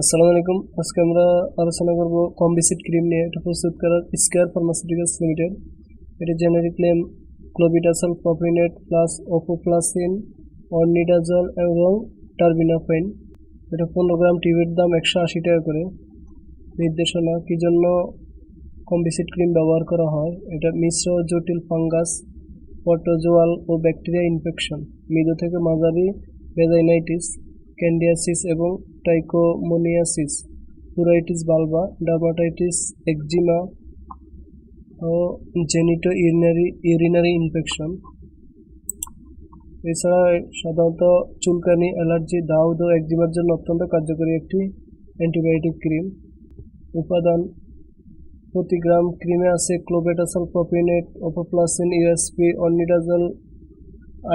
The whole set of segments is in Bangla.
আসসালামু আলাইকুম। আজকে আমরা আলোচনা করব কম্বিসিড ক্রিম নিয়ে। এটা প্রস্তুত করার স্কয়ার ফার্মাসিউটিক্যালস লিমিটেড এটা generic name clobetasol propionate plus ofloxacin ornidazole এবং টার্বিনাফাইন এটা পনেরো গ্রাম টিভির দাম একশো আশি টাকা করে। নির্দেশনা, কী জন্য কম্বিসিড ক্রিম ব্যবহার করা হয়? এটা মিশ্র, জটিল ফাঙ্গাস, পটোজোয়াল ও ব্যাকটেরিয়া ইনফেকশন। মৃদু থেকে মাঝারি ভেজাইনাইটিস। ক্যান্ডিয়াসিস এবং টাইকোমোনিয়াসিস পুরাইটিস বালবা ডার্মাটাইটিস একজিমা ও জেনিটো ইউরিনারি ইউরিনারি ইনফেকশন এছাড়া সাধারণত চুলকানি, অ্যালার্জি দাউদ ও একজিমার জন্য অত্যন্ত কার্যকরী একটি অ্যান্টিবায়োটিক ক্রিম। উপাদান প্রতি গ্রাম ক্রিমে আছে clobetasol propionate ওপোপ্লাসিন USP ornidazole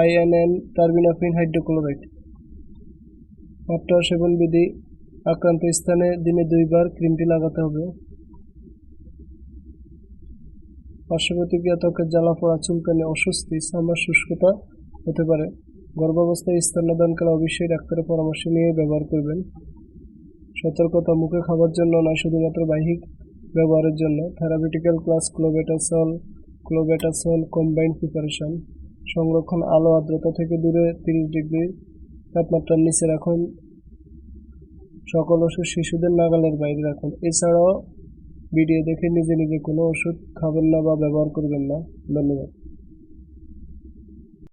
INN, terbinafine, hydrochloride. মাত্রা সেবন বিধি আক্রান্ত স্থানে দিনে দুইবার ক্রিমটি লাগাতে হবে। পার্শ্বপ্রতিক্রিয়া ত্বকের জ্বালা পড়া চুলকানি, অস্বস্তি, সামার শুষ্কতা হতে পারে। গর্ভাবস্থায় স্তন্যদানকালে অবশ্যই ডাক্তারের পরামর্শ নিয়ে ব্যবহার করবেন। সতর্কতা, মুখে খাবার জন্য নয়, শুধুমাত্র বাহিক ব্যবহারের জন্য। Therapeutical class clobetasol clobetasol combined preparation সংরক্ষণ, আলো, আর্দ্রতা থেকে দূরে তিরিশ ডিগ্রি তাপমাত্রার নিচে রাখুন। সকল ওষুধ শিশুদের নাগালের বাইরে রাখুন। এছাড়াও ভিডিও দেখে নিজে নিজে কোনো ওষুধ খাবেন না বা ব্যবহার করবেন না। ধন্যবাদ।